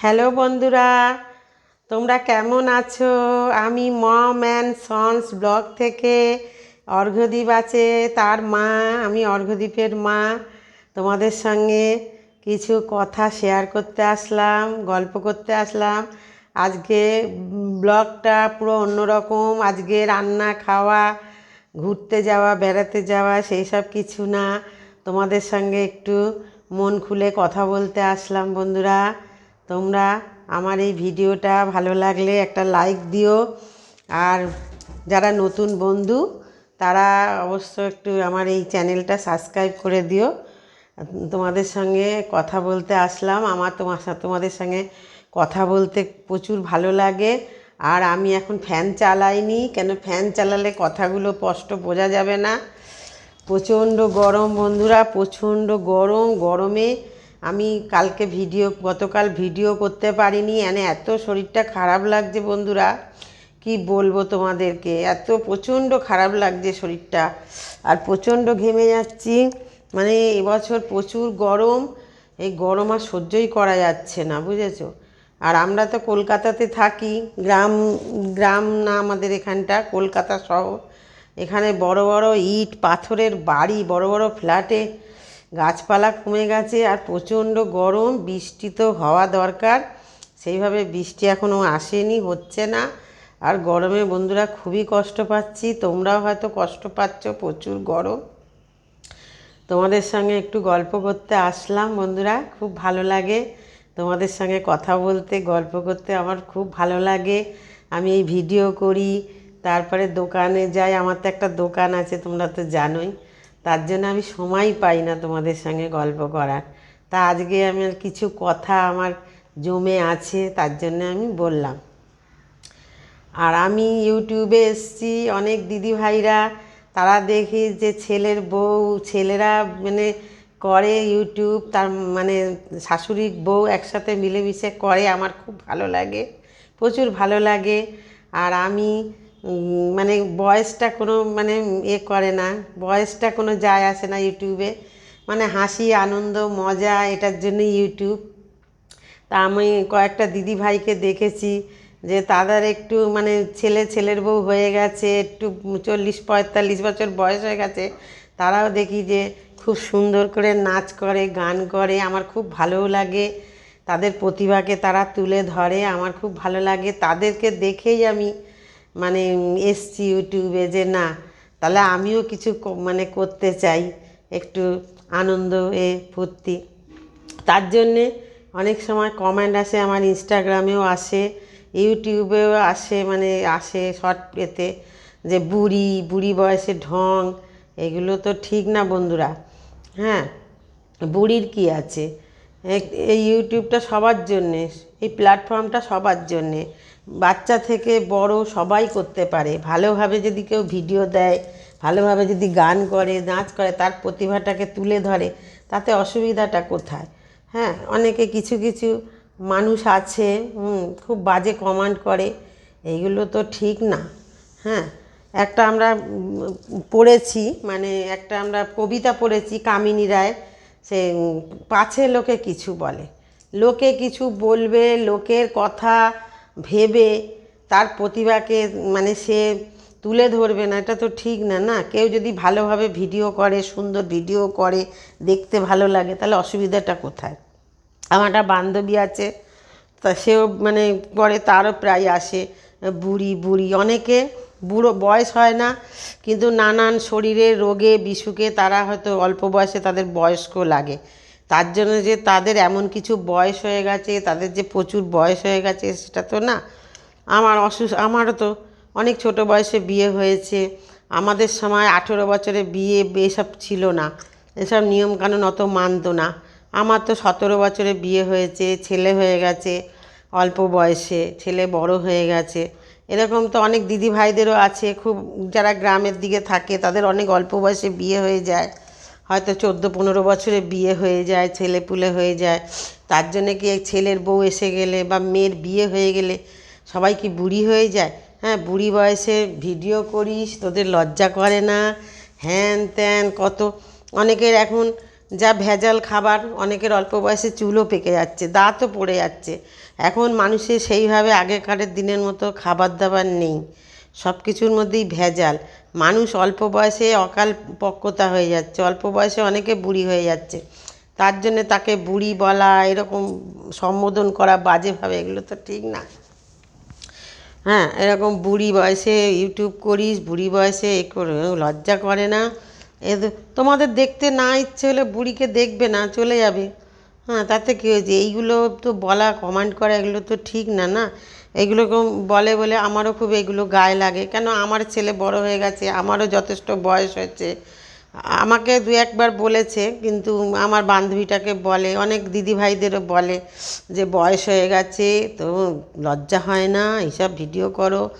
Hello বন্ধুরা, তোমরা কেমন আছো? আমি মম অ্যান্ড সন্স ব্লগ থেকে অর্ঘ্যদীপ আছে, তার মা, আমি অর্ঘ্যদীপের মা। তোমাদের সঙ্গে কিছু কথা শেয়ার করতে আসলাম, গল্প করতে আসলাম। আজকে ব্লগটা পুরো অন্যরকম, আজকে রান্না, খাওয়া, ঘুরতে যাওয়া, বেড়াতে যাওয়া, সেই সব কিছু না। তোমাদের সঙ্গে একটু মন খুলে কথা বলতে আসলাম বন্ধুরা। তোমরা আমার এই ভিডিওটা ভালো লাগলে একটা লাইক দিও। আর যারা নতুন বন্ধু, তারা অবশ্য একটু আমার এই চ্যানেলটা সাবস্ক্রাইব করে দিও। তোমাদের সঙ্গে কথা বলতে আসলাম। আমার তোমার তোমাদের সঙ্গে কথা বলতে প্রচুর ভালো লাগে। আর আমি এখন ফ্যান চালাইনি। কেন ফ্যান চালালে কথাগুলো স্পষ্ট বোঝা যাবে না। প্রচণ্ড গরম বন্ধুরা, প্রচণ্ড গরম। গরমে আমি কালকে ভিডিও, গতকাল ভিডিও করতে পারিনি, এনে এত শরীরটা খারাপ লাগছে বন্ধুরা। কি বলব তোমাদেরকে? এত প্রচণ্ড খারাপ লাগছে শরীরটা। আর প্রচণ্ড ঘেমে যাচ্ছি। মানে এবছর প্রচুর গরম। এই গরম আর সহ্যই করা যাচ্ছে না, বুঝেছ? আর আমরা তো কলকাতাতে থাকি। গ্রাম গ্রাম না আমাদের এখানটা, কলকাতা শহর। এখানে বড় বড় ইট, পাথরের বাড়ি, বড় বড় ফ্ল্যাটে গাছপালা কমে গেছে আর প্রচণ্ড গরম, বৃষ্টি তো হওয়া দরকার। সেইভাবে বৃষ্টি এখনও আসেনি, হচ্ছে না। আর গরমে বন্ধুরা খুবই কষ্ট পাচ্ছি, তোমরাও হয়তো কষ্ট পাচ্ছ, প্রচুর গরম। তোমাদের সঙ্গে একটু গল্প করতে আসলাম বন্ধুরা, খুব ভালো লাগে। তোমাদের সঙ্গে কথা বলতে, গল্প করতে আমার খুব ভালো লাগে। আমি এই ভিডিও করি, তারপরে দোকানে যাই, আমার তো একটা দোকান আছে, তোমরা তো জানোই। তার জন্য আমি সময় পাই না তোমাদের সঙ্গে গল্প করার। তা আজকে আমার কিছু কথা আমার জমে আছে, তার জন্য আমি বললাম। আর আমি ইউটিউবে এসছি, অনেক দিদি ভাইরা, তারা দেখি যে ছেলের বউ, ছেলেরা মানে করে ইউটিউব, তার মানে শাশুড়ির বউ একসাথে মিলেমিশে করে, আমার খুব ভালো লাগে, প্রচুর ভালো লাগে। আর আমি মানে বয়সটা কোনো মানে এ করে না। বয়সটা কোনো যায় আসে না ইউটিউবে। মানে হাসি, আনন্দ, মজা, এটার জন্য ইউটিউব। তা আমি কয়েকটা দিদি ভাইকে দেখেছি যে তাদের একটু মানে ছেলে, ছেলের বউ হয়ে গেছে, একটু চল্লিশ, পঁয়তাল্লিশ বছর বয়স হয়ে গেছে। তারাও দেখি যে খুব সুন্দর করে নাচ করে, গান করে, আমার খুব ভালোও লাগে। তাদের প্রতিভাকে তারা তুলে ধরে, আমার খুব ভালো লাগে। তাদেরকে দেখেই আমি মানে এসছি ইউটিউবে যে না, তাহলে আমিও কিছু মানে করতে চাই, একটু আনন্দ এ ফুর্তি। তার জন্যে অনেক সময় কমেন্ট আসে, আমার ইনস্টাগ্রামেও আসে, ইউটিউবেও আসে মানে আসে শর্ট পেতে যে বুড়ি বুড়ি বয়সে ঢং, এগুলো তো ঠিক না বন্ধুরা। হ্যাঁ বুড়ির কি আছে? এই ইউটিউবটা সবার জন্যে, এই প্ল্যাটফর্মটা সবার জন্যে। বাচ্চা থেকে বড় সবাই করতে পারে। ভালোভাবে যদি কেউ ভিডিও দেয়, ভালোভাবে যদি গান করে, নাচ করে, তার প্রতিভাটাকে তুলে ধরে, তাতে অসুবিধাটা কোথায়? হ্যাঁ অনেকে কিছু কিছু মানুষ আছে খুব বাজে কমান্ড করে, এইগুলো তো ঠিক না। হ্যাঁ একটা আমরা পড়েছি মানে একটা আমরা কবিতা পড়েছি, কামিনী রায়, সে পাছে লোকে কিছু বলে। লোকে কিছু বলবে, লোকের কথা ভেবে তার প্রতিভাকে মানে সে তুলে ধরবে না, এটা তো ঠিক না না? কেউ যদি ভালোভাবে ভিডিও করে, সুন্দর ভিডিও করে, দেখতে ভালো লাগে, তাহলে অসুবিধাটা কোথায়? আমার একটা বান্ধবী আছে, তা সেও মানে করে, তারও প্রায় আসে, বুড়ি বুড়ি। অনেকে বুড়ো বয়স হয় না, কিন্তু নানান শরীরের রোগে বিসুখে তারা হয়তো অল্প বয়সে তাদের বয়স্ক লাগে। তার জন্য যে তাদের এমন কিছু বয়স হয়ে গেছে, তাদের যে প্রচুর বয়স হয়ে গেছে, সেটা তো না। আমার অসুস, আমারও তো অনেক ছোট বয়সে বিয়ে হয়েছে। আমাদের সময় আঠেরো বছরে বিয়ে এসব ছিল না। এসব নিয়মকানুন অত মানতো না। আমার তো সতেরো বছরে বিয়ে হয়েছে, ছেলে হয়ে গেছে, অল্প বয়সে, ছেলে বড় হয়ে গেছে। এরকম তো অনেক দিদি ভাইদেরও আছে। খুব যারা গ্রামের দিকে থাকে, তাদের অনেক অল্প বয়সে বিয়ে হয়ে যায়। হয়তো চোদ্দ পনেরো বছরে বিয়ে হয়ে যায়, ছেলে পুলে হয়ে যায়। তার জন্যে কি ছেলের বউ এসে গেলে বা মেয়ের বিয়ে হয়ে গেলে সবাই কি বুড়ি হয়ে যায়? হ্যাঁ বুড়ি বয়সে ভিডিও করিস, তোদের লজ্জা করে না। হ্যান ত্যান, কত। অনেকের এখন যা ভেজাল খাবার, অনেকের অল্প বয়সে চুলও পেকে যাচ্ছে, দাঁতও পড়ে যাচ্ছে। এখন মানুষের সেইভাবে আগেকারের দিনের মতো খাবার দাবার নেই। সব কিছুর মধ্যেই ভেজাল। মানুষ অল্প বয়সে অকাল পক্কতা হয়ে যাচ্ছে, অল্প বয়সে অনেকে বুড়ি হয়ে যাচ্ছে। তার জন্যে তাকে বুড়ি বলা, এরকম সম্বোধন করা বাজেভাবে, এগুলো তো ঠিক না। হ্যাঁ এরকম বুড়ি বয়সে ইউটিউব করিস, বুড়ি বয়সে এ করে লজ্জা করে না। এ তোমাদের দেখতে না ইচ্ছে হলে বুড়িকে দেখবে না, চলে যাবে। হ্যাঁ তাতে কী হয়েছে? এইগুলো তো বলা, কমান্ড করা, এগুলো তো ঠিক না না? এগুলো কম- বলে বলে আমারও খুব এগুলো গায়ে লাগে। কেন? আমার ছেলে বড় হয়ে গেছে, আমারও যথেষ্ট বয়স হয়েছে। আমাকে দু একবার বলেছে, কিন্তু আমার বান্ধবীটাকে বলে, অনেক দিদি ভাইদেরও বলে যে বয়স হয়ে গেছে, তো লজ্জা হয় না, এইসব ভিডিও করো,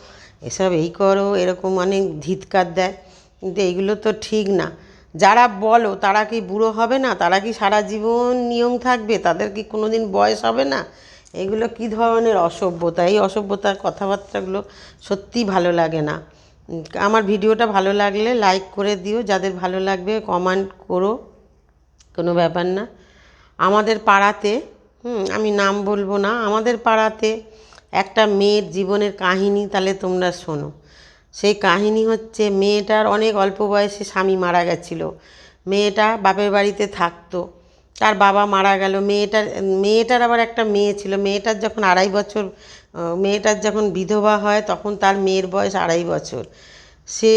এসব এই করো, এরকম অনেক ধিৎকার দেয়। কিন্তু এইগুলো তো ঠিক না। যারা বলো, তারা কি বুড়ো হবে না? তারা কি সারা জীবন নিয়ম থাকবে? তাদের কি কোনো দিন বয়স হবে না? এগুলো কি ধরনের অসভ্যতা? এই অসভ্যতার কথাবার্তাগুলো সত্যিই ভালো লাগে না। আমার ভিডিওটা ভালো লাগলে লাইক করে দিও, যাদের ভালো লাগবে কমেন্ট করো, কোনো ব্যাপার না। আমাদের পাড়াতে, হুম, আমি নাম বলব না, আমাদের পাড়াতে একটা মেয়ের জীবনের কাহিনী তাহলে তোমরা শোনো। সেই কাহিনী হচ্ছে মেয়েটার অনেক অল্প বয়সে স্বামী মারা গেছিল। মেয়েটা বাপের বাড়িতে থাকতো। তার বাবা মারা গেল। মেয়েটার মেয়েটার আবার একটা মেয়ে ছিল। মেয়েটার যখন আড়াই বছর মেয়েটার যখন বিধবা হয় তখন তার মেয়ের বয়স আড়াই বছর। সে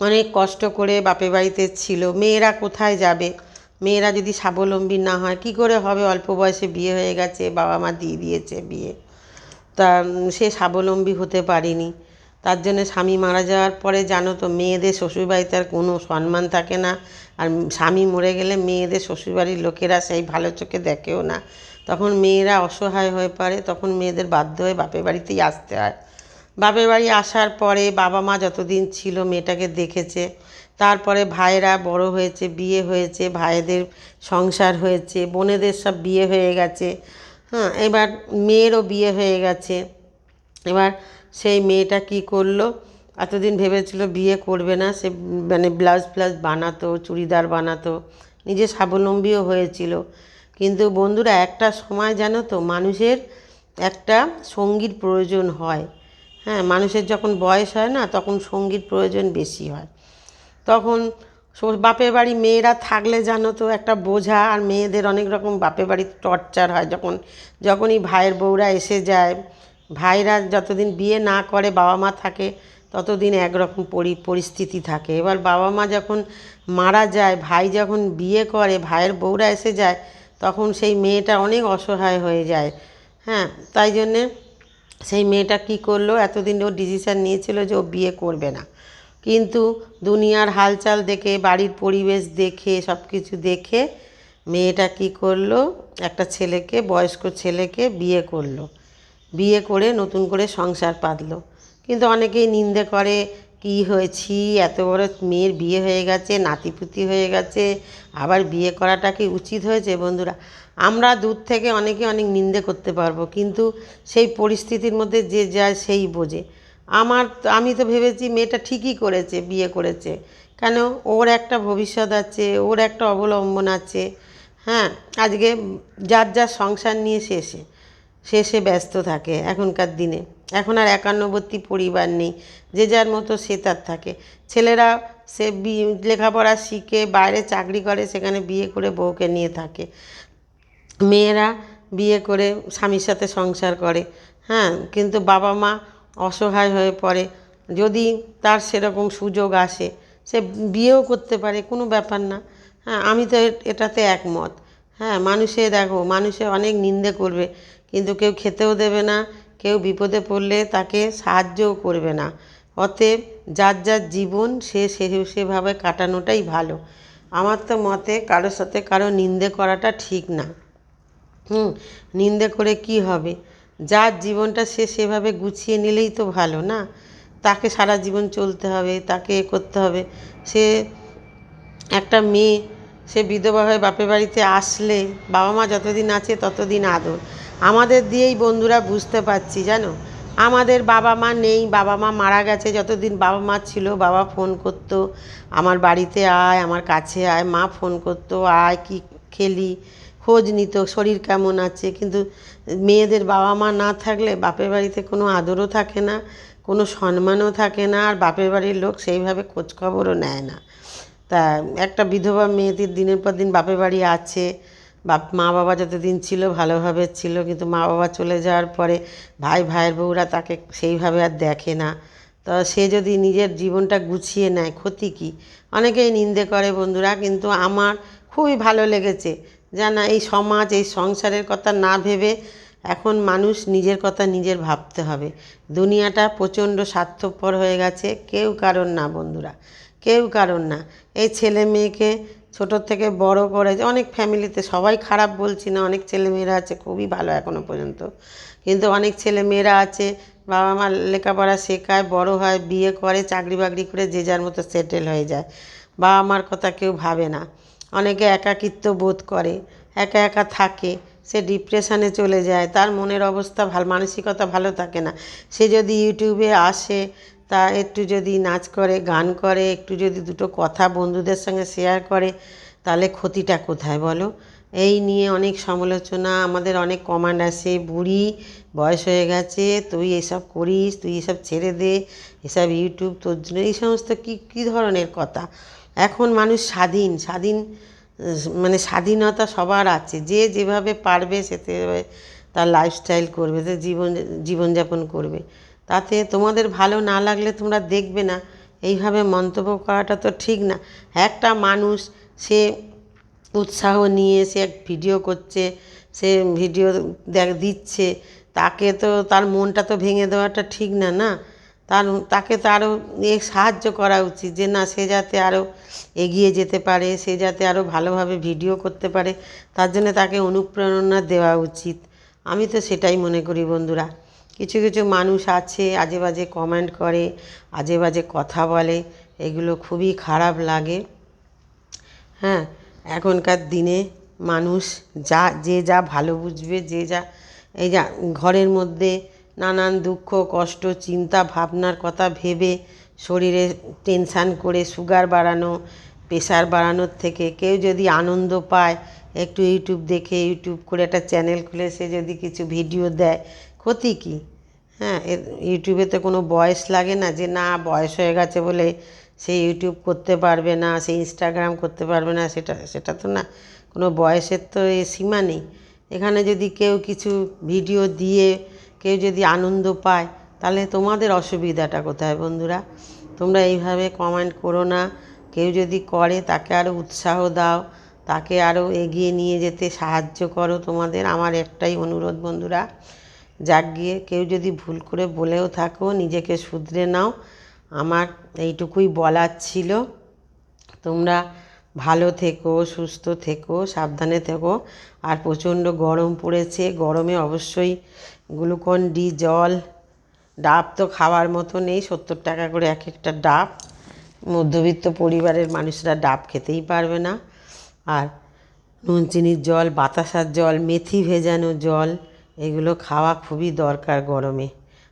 অনেক কষ্ট করে বাপের বাড়িতে ছিল। মেয়েরা কোথায় যাবে? মেয়েরা যদি স্বাবলম্বী না হয়, কি করে হবে? অল্প বয়সে বিয়ে হয়ে গেছে, বাবা মা দিয়ে দিয়েছে বিয়ে। তা সে স্বাবলম্বী হতে পারেনি। তার জন্য স্বামী মারা যাওয়ার পরে জানো তো, মেয়েদের শ্বশুরবাড়িতে আর কোনো সম্মান থাকে না। আর স্বামী মরে গেলে মেয়েদের শ্বশুরবাড়ির লোকেরা সেই ভালো চোখে দেখেও না। তখন মেয়েরা অসহায় হয়ে পড়ে, তখন মেয়েদের বাধ্য হয়ে বাপের বাড়িতেই আসতে হয়। বাপের বাড়ি আসার পরে বাবা মা যতদিন ছিল মেয়েটাকে দেখেছে। তারপরে ভাইয়েরা বড় হয়েছে, বিয়ে হয়েছে, ভাইদের সংসার হয়েছে, বোনেদের সব বিয়ে হয়ে গেছে। হ্যাঁ এবার মেয়েরও বিয়ে হয়ে গেছে। এবার সেই মেয়েটা কি করল? এতদিন ভেবেছিল বিয়ে করবে না, সে মানে ব্লাউজ ফ্লাউজ বানাতো, চুড়িদার বানাতো, নিজে স্বাবলম্বীও হয়েছিল। কিন্তু বন্ধুরা, একটা সময় জানো তো, মানুষের একটা সঙ্গীর প্রয়োজন হয়। হ্যাঁ মানুষের যখন বয়স হয় না, তখন সঙ্গীর প্রয়োজন বেশি হয়। তখন বাপের বাড়ি মেয়েরা থাকলে জানো তো, একটা বোঝা, আর মেয়েদের অনেক রকম বাপের বাড়ি টর্চার হয়। যখন, যখনই ভাইয়ের বউরা এসে যায় ভাইরা যতদিন বিয়ে না করে, বাবা মা থাকে, ততদিন একরকম পরি, পরিস্থিতি থাকে। এবার বাবা মা যখন মারা যায়, ভাই যখন বিয়ে করে, ভাইয়ের বউরা এসে যায়, তখন সেই মেয়েটা অনেক অসহায় হয়ে যায়। হ্যাঁ তাই জন্যে সেই মেয়েটা কি করল, এতদিন ও ডিসিশান নিয়েছিল যে ও বিয়ে করবে না। কিন্তু দুনিয়ার হালচাল দেখে, বাড়ির পরিবেশ দেখে সব কিছু দেখে মেয়েটা কি করল, একটা ছেলেকে, বয়স্ক ছেলেকে বিয়ে করল। বিয়ে করে নতুন করে সংসার পাতলো। কিন্তু অনেকেই নিন্দে করে, কি হয়েছি? এত বড় মেয়ের বিয়ে হয়ে গেছে, নাতিপুতি হয়ে গেছে, আবার বিয়ে করাটা কি উচিত হয়েছে বন্ধুরা? আমরা দূর থেকে অনেকে অনেক নিন্দে করতে পারব, কিন্তু সেই পরিস্থিতির মধ্যে যে যায় সেই বোঝে। আমার আমি তো ভেবেছি মেয়েটা ঠিকই করেছে, বিয়ে করেছে। কেন? ওর একটা ভবিষ্যৎ আছে, ওর একটা অবলম্বন আছে। হ্যাঁ আজকে যার যার সংসার নিয়ে শেষে শেষে ব্যস্ত থাকে এখনকার দিনে। এখন আর একান্নবর্তী পরিবার নেই, যে যার মতো সে তার থাকে। ছেলেরা সে লেখাপড়া শিখে, বাইরে চাকরি করে, সেখানে বিয়ে করে বউকে নিয়ে থাকে। মেয়েরা বিয়ে করে স্বামীর সাথে সংসার করে হ্যাঁ কিন্তু বাবা মা অসহায় হয়ে পড়ে। যদি তার সেরকম সুযোগ আসে, সে বিয়েও করতে পারে, কোনো ব্যাপার না। হ্যাঁ আমি তো এটাতে একমত। হ্যাঁ মানুষে দেখো, মানুষে অনেক নিন্দে করবে। কিন্তু কেউ খেতেও দেবে না, কেউ বিপদে পড়লে তাকে সাহায্যও করবে না। অতএব যার যার জীবন সে সেভাবে কাটানোটাই ভালো। আমার তো মতে কারোর সাথে কারও নিন্দে করাটা ঠিক না। হুম, নিন্দে করে কি হবে? যার জীবনটা সে সেভাবে গুছিয়ে নিলেই তো ভালো না। তাকে সারা জীবন চলতে হবে, তাকে এ করতে হবে। সে একটা মেয়ে, সে বিধবা হয়ে বাপের বাড়িতে আসলে বাবা মা যতদিন আছে ততদিন আদর। আমাদের দিয়েই বন্ধুরা বুঝতে পারছি, জানো? আমাদের বাবা মা নেই, বাবা মা মারা গেছে, যতদিন বাবা মা ছিল, বাবা ফোন করতো, আমার বাড়িতে আয়, আমার কাছে আয়, মা ফোন করতো, আয়, কি খেলি, খোঁজ নিত, শরীর কেমন আছে, কিন্তু মেয়েদের বাবা মা না থাকলে বাপের বাড়িতে কোনো আদরও থাকে না, কোনো সম্মানও থাকে না, আর বাপের বাড়ির লোক সেইভাবে খোঁজখবরও নেয় না। তা একটা বিধবা মেয়েদের দিনের পর দিন বাপের বাড়ি আছে বাপ মা বাবা যতদিন ছিল ভালোভাবে ছিল, কিন্তু মা বাবা চলে যাওয়ার পরে ভাই, ভাইয়ের বউরা তাকে সেইভাবে আর দেখে না। তো সে যদি নিজের জীবনটা গুছিয়ে নেয়, ক্ষতি কী? অনেকেই নিন্দে করে বন্ধুরা, কিন্তু আমার খুবই ভালো লেগেছে। যে না এই সমাজ, এই সংসারের কথা না ভেবে এখন মানুষ নিজের কথা নিজের ভাবতে হবে। দুনিয়াটা প্রচণ্ড স্বার্থপর হয়ে গেছে, কেউ কারণ না বন্ধুরা, কেউ কারণ না। এই ছেলে মেয়েকে ছোটো থেকে বড় করে অনেক ফ্যামিলিতে সবাই খারাপ বলছি না, অনেক ছেলেমেয়েরা আছে, খুবই ভালো এখনও পর্যন্ত। কিন্তু অনেক ছেলে মেয়েরা আছে, বাবা মা লেখাপড়া শেখায়, বড় হয়, বিয়ে করে, চাকরি বাকরি করে যে যার মতো সেটেল হয়ে যায়। বাবা মার কথা কেউ ভাবে না। অনেকে একাকিত্ব বোধ করে, একা একা থাকে, সে ডিপ্রেশনে চলে যায়, তার মনের অবস্থা ভালো, মানসিকতা ভালো থাকে না। সে যদি ইউটিউবে আসে তা একটু যদি নাচ করে, গান করে, একটু যদি দুটো কথা বন্ধুদের সঙ্গে শেয়ার করে, তাহলে ক্ষতিটা কোথায় বলো? এই নিয়ে অনেক সমালোচনা, আমাদের অনেক কমান্ড আসে, বুড়ি, বয়স হয়ে গেছে, তুই এসব করিস, তুই এসব ছেড়ে দে, এসব ইউটিউব তোর জন্য, এই সমস্ত কী কী ধরনের কথা? এখন মানুষ স্বাধীন স্বাধীন মানে স্বাধীনতা সবার আছে, যে যেভাবে পারবে, সে তার লাইফস্টাইল করবে, সে জীবন, জীবনযাপন করবে। তাতে তোমাদের ভালো না লাগলে তোমরা দেখবে না। এইভাবে মন্তব্য করাটা তো ঠিক না। একটা মানুষ, সে উৎসাহ নিয়ে, সে এক ভিডিও করছে, সে ভিডিও দেখ, দিচ্ছে, তাকে তো তার মনটা তো ভেঙে দেওয়াটা ঠিক না না? তার, তাকে তো আরও এ সাহায্য করা উচিত যে, না, সে যাতে আরও এগিয়ে যেতে পারে, সে যাতে আরও ভালোভাবে ভিডিও করতে পারে। তার জন্য তাকে অনুপ্রেরণা দেওয়া উচিত। আমি তো সেটাই মনে করি বন্ধুরা। কিছু কিছু মানুষ আছে আজে বাজে কমেন্ট করে আজে বাজে কথা বলে, এগুলো খুবই খারাপ লাগে। হ্যাঁ এখনকার দিনে মানুষ যা, যে যা ভালো বুঝবে, যে যা, এই যা, ঘরের মধ্যে নানান দুঃখ, কষ্ট, চিন্তা, ভাবনার কথা ভেবে শরীরে টেনশান করে সুগার বাড়ানো প্রেশার বাড়ানোর থেকে কেউ যদি আনন্দ পায় একটু ইউটিউব দেখে, ইউটিউব করে একটা চ্যানেল খুলে সে যদি কিছু ভিডিও দেয়, ক্ষতি কী? হ্যাঁ ইউটিউবে তো কোনো বয়স লাগে না যে না, বয়স হয়ে গেছে বলে সে ইউটিউব করতে পারবে না, সে ইনস্টাগ্রাম করতে পারবে না, সেটা সেটা তো না, কোনো বয়সের তো এ সীমা নেই। এখানে যদি কেউ কিছু ভিডিও দিয়ে, কেউ যদি আনন্দ পায়, তাহলে তোমাদের অসুবিধাটা কোথায় বন্ধুরা? তোমরা এইভাবে কমেন্ট করো না, কেউ যদি করে তাকে আরও উৎসাহ দাও তাকে আরও এগিয়ে নিয়ে যেতে সাহায্য করো তোমাদের। আমার একটাই অনুরোধ বন্ধুরা যাক গিয়ে কেউ যদি ভুল করে বলেও থাকো, নিজেকে শুধরে নাও। আমার এইটুকুই বলার ছিল। তোমরা ভালো থেকো, সুস্থ থেকো, সাবধানে থেকো। আর প্রচণ্ড গরম পড়েছে। গরমে অবশ্যই গ্লুকন ডি জল, ডাব তো খাওয়ার মতো নেই, সত্তর টাকা করে এক একটা ডাব। মধ্যবিত্ত পরিবারের মানুষরা ডাব খেতেই পারবে না। আর নুন, চিনির জল, বাতাসার জল, মেথি ভেজানো জল, এগুলো খাওয়া খুবই দরকার গরমে।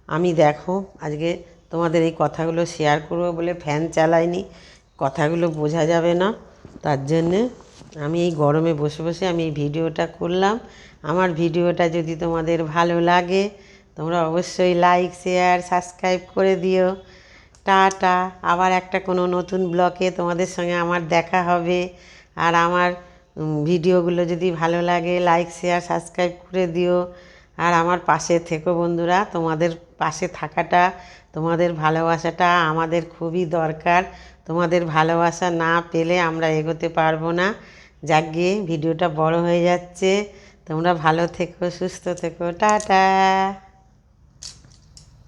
আমি দেখো, আজকে তোমাদের এই কথাগুলো শেয়ার করব বলে ফ্যান চালাইনি, কথাগুলো বোঝা যাবে না। তার জন্যে আমি এই গরমে বসে বসে আমি এই ভিডিওটা করলাম। আমার ভিডিওটা যদি তোমাদের ভালো লাগে, তোমরা অবশ্যই লাইক শেয়ার সাবস্ক্রাইব করে দিও। টাটা, আবার একটা কোনো নতুন ব্লকে তোমাদের সঙ্গে আমার দেখা হবে। আর আমার ভিডিওগুলো যদি ভালো লাগে লাইক শেয়ার সাবস্ক্রাইব করে দিও। আর আমার পাশে থেকো বন্ধুরা, তোমাদের পাশে থাকাটা, তোমাদের ভালোবাসাটা আমাদের খুবই দরকার। তোমাদের ভালোবাসা না পেলে আমরা এগোতে পারব না। যাক গিয়ে ভিডিওটা বড় হয়ে যাচ্ছে। তোমরা ভালো থেকো, সুস্থ থেকো, টাটা।